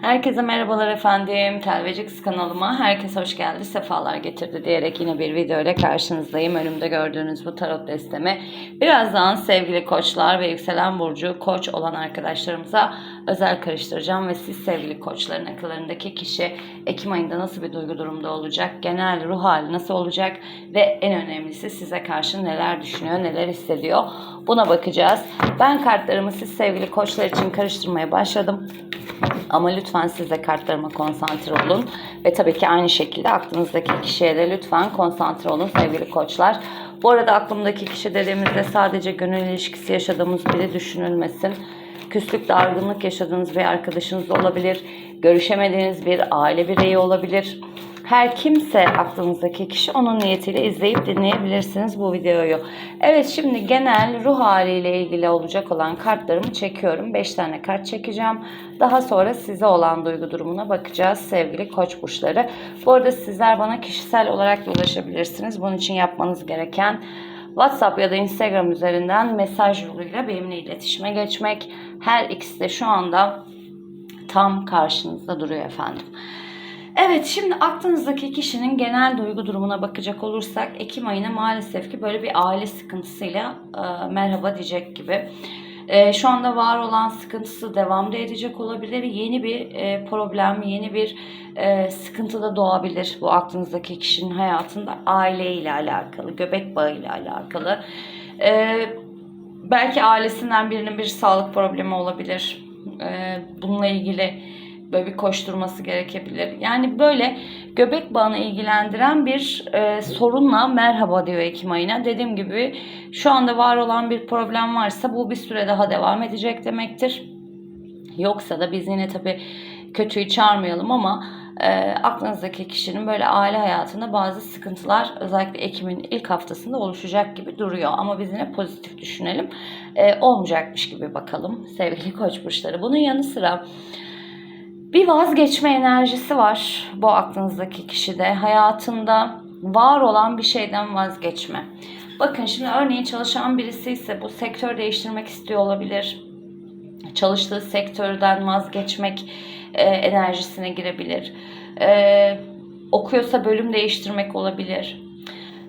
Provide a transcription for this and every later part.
Herkese merhabalar efendim. Telvecix kanalıma herkes hoş geldi, sefalar getirdi diyerek yine bir video ile karşınızdayım. Önümde gördüğünüz bu tarot destemi birazdan sevgili koçlar ve yükselen burcu koç olan arkadaşlarımıza özel karıştıracağım ve siz sevgili koçların akıllarındaki kişi Ekim ayında nasıl bir duygu durumda olacak, genel ruh hali nasıl olacak ve en önemlisi size karşı neler düşünüyor, neler hissediyor buna bakacağız. Ben kartlarımı siz sevgili koçlar için karıştırmaya başladım. Ama lütfen siz de kartlarıma konsantre olun. Ve tabii ki aynı şekilde aklınızdaki kişiye de lütfen konsantre olun sevgili koçlar. Bu arada aklımdaki kişi dediğimizde sadece gönül ilişkisi yaşadığımız biri düşünülmesin. Küslük, dargınlık yaşadığınız bir arkadaşınız olabilir. Görüşemediğiniz bir aile bireyi olabilir. Her kimse aklınızdaki kişi onun niyetiyle izleyip dinleyebilirsiniz bu videoyu. Evet şimdi genel ruh haliyle ilgili olacak olan kartlarımı çekiyorum. 5 tane kart çekeceğim. Daha sonra size olan duygu durumuna bakacağız sevgili koç burçları. Bu arada sizler bana kişisel olarak da ulaşabilirsiniz. Bunun için yapmanız gereken WhatsApp ya da Instagram üzerinden mesaj yoluyla benimle iletişime geçmek. Her ikisi de şu anda tam karşınızda duruyor efendim. Evet şimdi aklınızdaki kişinin genel duygu durumuna bakacak olursak Ekim ayına maalesef ki böyle bir aile sıkıntısıyla e, merhaba diyecek gibi. E, şu anda var olan sıkıntısı devam da edecek olabilir. Yeni bir e, problem, yeni bir e, sıkıntı da doğabilir bu aklınızdaki kişinin hayatında aile ile alakalı, göbek bağı ile alakalı. E, belki ailesinden birinin bir sağlık problemi olabilir. E, bununla ilgili böyle bir koşturması gerekebilir. Yani böyle göbek bağını ilgilendiren bir e, sorunla merhaba diyor Ekim ayına. Dediğim gibi şu anda var olan bir problem varsa bu bir süre daha devam edecek demektir. Yoksa da biz yine tabii kötüyü çağırmayalım ama e, aklınızdaki kişinin böyle aile hayatında bazı sıkıntılar özellikle Ekim'in ilk haftasında oluşacak gibi duruyor. Ama biz yine pozitif düşünelim. E, olmayacakmış gibi bakalım sevgili koç burçları. Bunun yanı sıra bir vazgeçme enerjisi var bu aklınızdaki kişide. Hayatında var olan bir şeyden vazgeçme. Bakın şimdi örneğin çalışan birisi ise bu sektör değiştirmek istiyor olabilir. Çalıştığı sektörden vazgeçmek e, enerjisine girebilir. E, okuyorsa bölüm değiştirmek olabilir.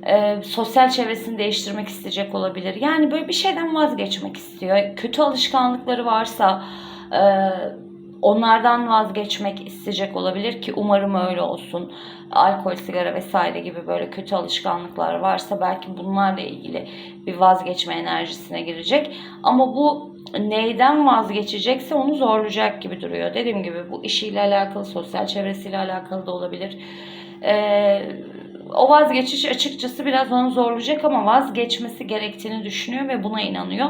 E, sosyal çevresini değiştirmek isteyecek olabilir. Yani böyle bir şeyden vazgeçmek istiyor. Kötü alışkanlıkları varsa... E, onlardan vazgeçmek isteyecek olabilir ki umarım öyle olsun. Alkol, sigara vesaire gibi böyle kötü alışkanlıklar varsa belki bunlarla ilgili bir vazgeçme enerjisine girecek. Ama bu neyden vazgeçecekse onu zorlayacak gibi duruyor. Dediğim gibi bu işiyle alakalı, sosyal çevresiyle alakalı da olabilir. Ee, o vazgeçiş açıkçası biraz onu zorlayacak ama vazgeçmesi gerektiğini düşünüyor ve buna inanıyor.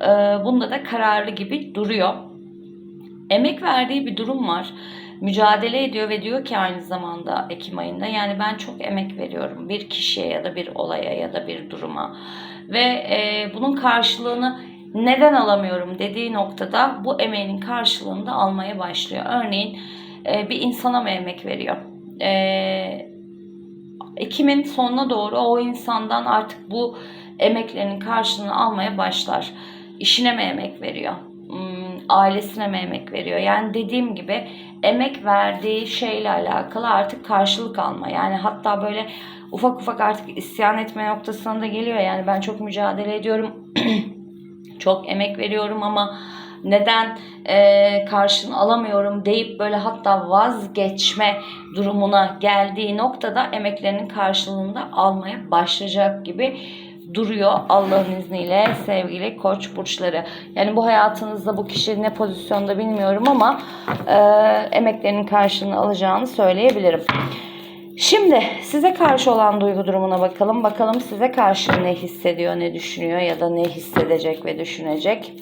Ee, bunda da kararlı gibi duruyor emek verdiği bir durum var. Mücadele ediyor ve diyor ki aynı zamanda Ekim ayında yani ben çok emek veriyorum bir kişiye ya da bir olaya ya da bir duruma ve e, bunun karşılığını neden alamıyorum dediği noktada bu emeğinin karşılığını da almaya başlıyor. Örneğin e, bir insana mı emek veriyor? E, Ekim'in sonuna doğru o insandan artık bu emeklerinin karşılığını almaya başlar. İşine mi emek veriyor? Ailesine mi emek veriyor? Yani dediğim gibi emek verdiği şeyle alakalı artık karşılık alma. Yani hatta böyle ufak ufak artık isyan etme noktasına da geliyor. Yani ben çok mücadele ediyorum. çok emek veriyorum ama neden e, karşını alamıyorum deyip böyle hatta vazgeçme durumuna geldiği noktada emeklerinin karşılığında almaya başlayacak gibi duruyor Allah'ın izniyle sevgili koç burçları. Yani bu hayatınızda bu kişi ne pozisyonda bilmiyorum ama e, emeklerinin karşılığını alacağını söyleyebilirim. Şimdi size karşı olan duygu durumuna bakalım. Bakalım size karşı ne hissediyor, ne düşünüyor ya da ne hissedecek ve düşünecek.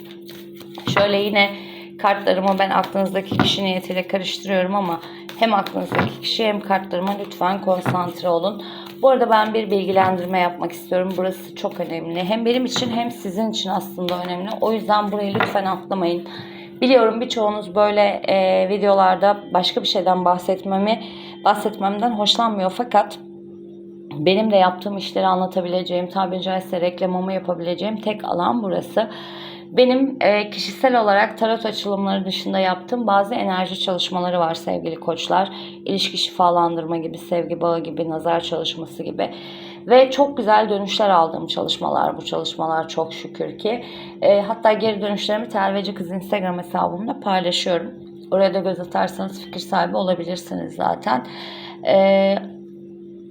Şöyle yine kartlarımı ben aklınızdaki kişi niyetiyle karıştırıyorum ama hem aklınızdaki kişi hem kartlarıma lütfen konsantre olun. Bu arada ben bir bilgilendirme yapmak istiyorum. Burası çok önemli. Hem benim için hem sizin için aslında önemli. O yüzden burayı lütfen atlamayın. Biliyorum birçoğunuz böyle e, videolarda başka bir şeyden bahsetmemi bahsetmemden hoşlanmıyor fakat benim de yaptığım işleri anlatabileceğim, tabiri caizse reklamımı yapabileceğim tek alan burası. Benim e, kişisel olarak tarot açılımları dışında yaptığım bazı enerji çalışmaları var sevgili koçlar. İlişki şifalandırma gibi, sevgi bağı gibi, nazar çalışması gibi. Ve çok güzel dönüşler aldığım çalışmalar bu çalışmalar çok şükür ki. E, hatta geri dönüşlerimi Telveci Kız Instagram hesabımda paylaşıyorum. Oraya da göz atarsanız fikir sahibi olabilirsiniz zaten. E,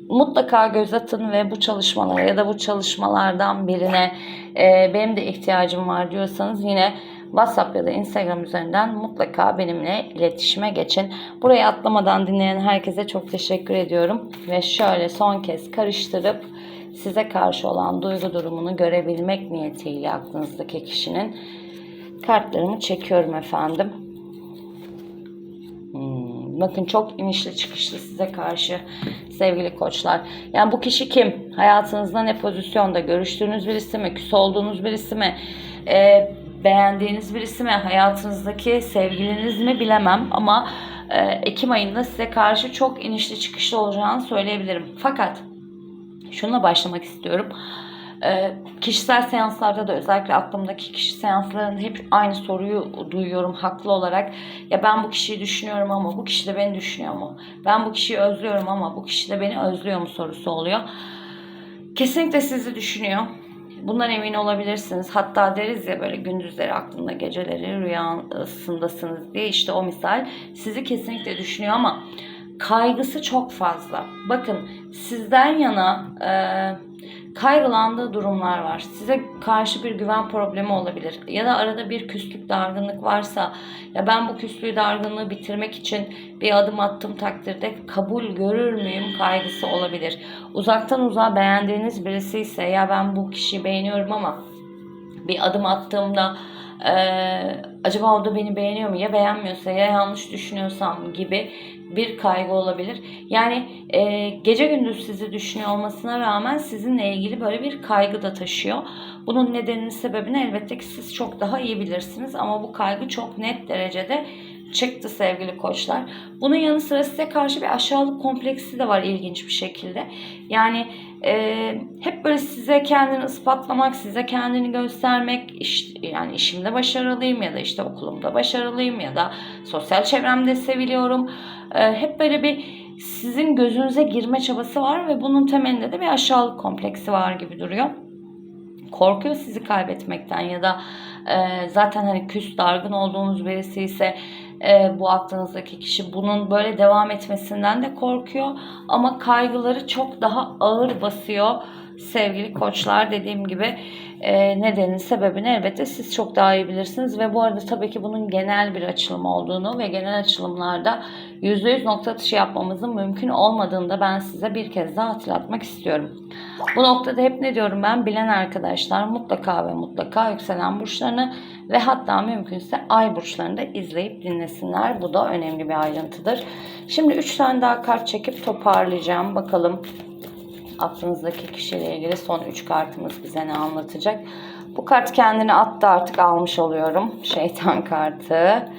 mutlaka göz atın ve bu çalışmalara ya da bu çalışmalardan birine e, benim de ihtiyacım var diyorsanız yine WhatsApp ya da Instagram üzerinden mutlaka benimle iletişime geçin. Burayı atlamadan dinleyen herkese çok teşekkür ediyorum. Ve şöyle son kez karıştırıp size karşı olan duygu durumunu görebilmek niyetiyle aklınızdaki kişinin kartlarımı çekiyorum efendim. Bakın çok inişli çıkışlı size karşı sevgili koçlar. Yani bu kişi kim? Hayatınızda ne pozisyonda? Görüştüğünüz birisi mi? Küs olduğunuz birisi mi? Ee, beğendiğiniz birisi mi? Hayatınızdaki sevgiliniz mi bilemem ama e, Ekim ayında size karşı çok inişli çıkışlı olacağını söyleyebilirim. Fakat şununla başlamak istiyorum. Ee, kişisel seanslarda da özellikle aklımdaki kişi seanslarında hep aynı soruyu duyuyorum haklı olarak. Ya ben bu kişiyi düşünüyorum ama bu kişi de beni düşünüyor mu? Ben bu kişiyi özlüyorum ama bu kişi de beni özlüyor mu sorusu oluyor. Kesinlikle sizi düşünüyor. Bundan emin olabilirsiniz. Hatta deriz ya böyle gündüzleri aklında geceleri rüyasındasınız diye işte o misal sizi kesinlikle düşünüyor ama kaygısı çok fazla. Bakın sizden yana e, kaygılandığı durumlar var. Size karşı bir güven problemi olabilir. Ya da arada bir küslük, dargınlık varsa ya ben bu küslüğü, dargınlığı bitirmek için bir adım attım takdirde kabul görür müyüm kaygısı olabilir. Uzaktan uzağa beğendiğiniz birisi ise ya ben bu kişiyi beğeniyorum ama bir adım attığımda ee, acaba o da beni beğeniyor mu ya beğenmiyorsa ya yanlış düşünüyorsam gibi bir kaygı olabilir. Yani e, gece gündüz sizi düşünüyor olmasına rağmen sizinle ilgili böyle bir kaygı da taşıyor. Bunun nedenini sebebini elbette ki siz çok daha iyi bilirsiniz ama bu kaygı çok net derecede çıktı sevgili koçlar. Bunun yanı sıra size karşı bir aşağılık kompleksi de var ilginç bir şekilde. Yani e, hep böyle size kendini ispatlamak, size kendini göstermek, iş, yani işimde başarılıyım ya da işte okulumda başarılıyım ya da sosyal çevremde seviliyorum. E, hep böyle bir sizin gözünüze girme çabası var ve bunun temelinde de bir aşağılık kompleksi var gibi duruyor. Korkuyor sizi kaybetmekten ya da e, zaten hani küs dargın olduğunuz birisi ise e, bu aklınızdaki kişi bunun böyle devam etmesinden de korkuyor. Ama kaygıları çok daha ağır basıyor sevgili koçlar dediğim gibi e, nedenin sebebini elbette siz çok daha iyi bilirsiniz ve bu arada tabii ki bunun genel bir açılım olduğunu ve genel açılımlarda %100 nokta atışı yapmamızın mümkün olmadığını da ben size bir kez daha hatırlatmak istiyorum. Bu noktada hep ne diyorum ben bilen arkadaşlar mutlaka ve mutlaka yükselen burçlarını ve hatta mümkünse ay burçlarını da izleyip dinlesinler. Bu da önemli bir ayrıntıdır. Şimdi 3 tane daha kart çekip toparlayacağım. Bakalım aklınızdaki kişiyle ilgili son 3 kartımız bize ne anlatacak. Bu kart kendini attı artık almış oluyorum. Şeytan kartı.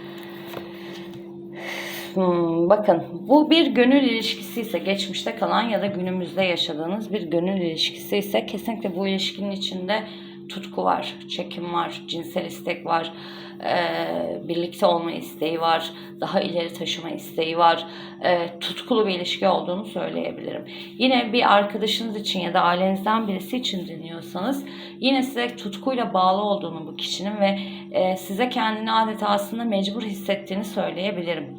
Hmm, bakın bu bir gönül ilişkisi ise geçmişte kalan ya da günümüzde yaşadığınız bir gönül ilişkisi ise kesinlikle bu ilişkinin içinde tutku var, çekim var, cinsel istek var, e, birlikte olma isteği var, daha ileri taşıma isteği var, e, tutkulu bir ilişki olduğunu söyleyebilirim. Yine bir arkadaşınız için ya da ailenizden birisi için dinliyorsanız yine size tutkuyla bağlı olduğunu bu kişinin ve e, size kendini adeta aslında mecbur hissettiğini söyleyebilirim.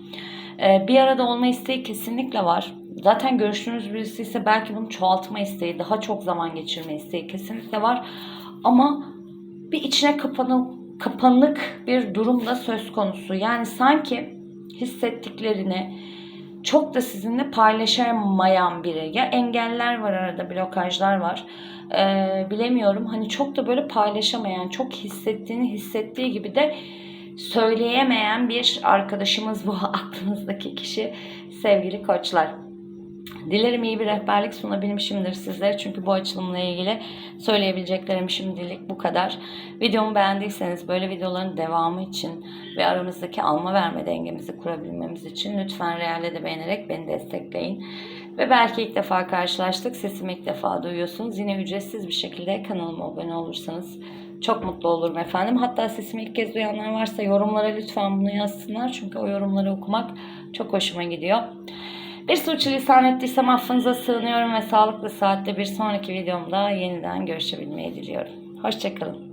E, bir arada olma isteği kesinlikle var. Zaten görüştüğünüz birisi ise belki bunu çoğaltma isteği, daha çok zaman geçirme isteği kesinlikle var. Ama bir içine kapanık, kapanık bir durumda söz konusu. Yani sanki hissettiklerini çok da sizinle paylaşamayan biri. Ya engeller var arada, blokajlar var. Ee, bilemiyorum. Hani çok da böyle paylaşamayan, çok hissettiğini hissettiği gibi de söyleyemeyen bir arkadaşımız bu aklınızdaki kişi sevgili koçlar. Dilerim iyi bir rehberlik sunabilmişimdir sizlere. Çünkü bu açılımla ilgili söyleyebileceklerim şimdilik bu kadar. Videomu beğendiyseniz böyle videoların devamı için ve aramızdaki alma verme dengemizi kurabilmemiz için lütfen Real'e de beğenerek beni destekleyin. Ve belki ilk defa karşılaştık, sesimi ilk defa duyuyorsunuz. Yine ücretsiz bir şekilde kanalıma abone olursanız çok mutlu olurum efendim. Hatta sesimi ilk kez duyanlar varsa yorumlara lütfen bunu yazsınlar. Çünkü o yorumları okumak çok hoşuma gidiyor. Bir suçlulisan ettiysem affınıza sığınıyorum ve sağlıklı saatte bir sonraki videomda yeniden görüşebilmeyi diliyorum. Hoşçakalın.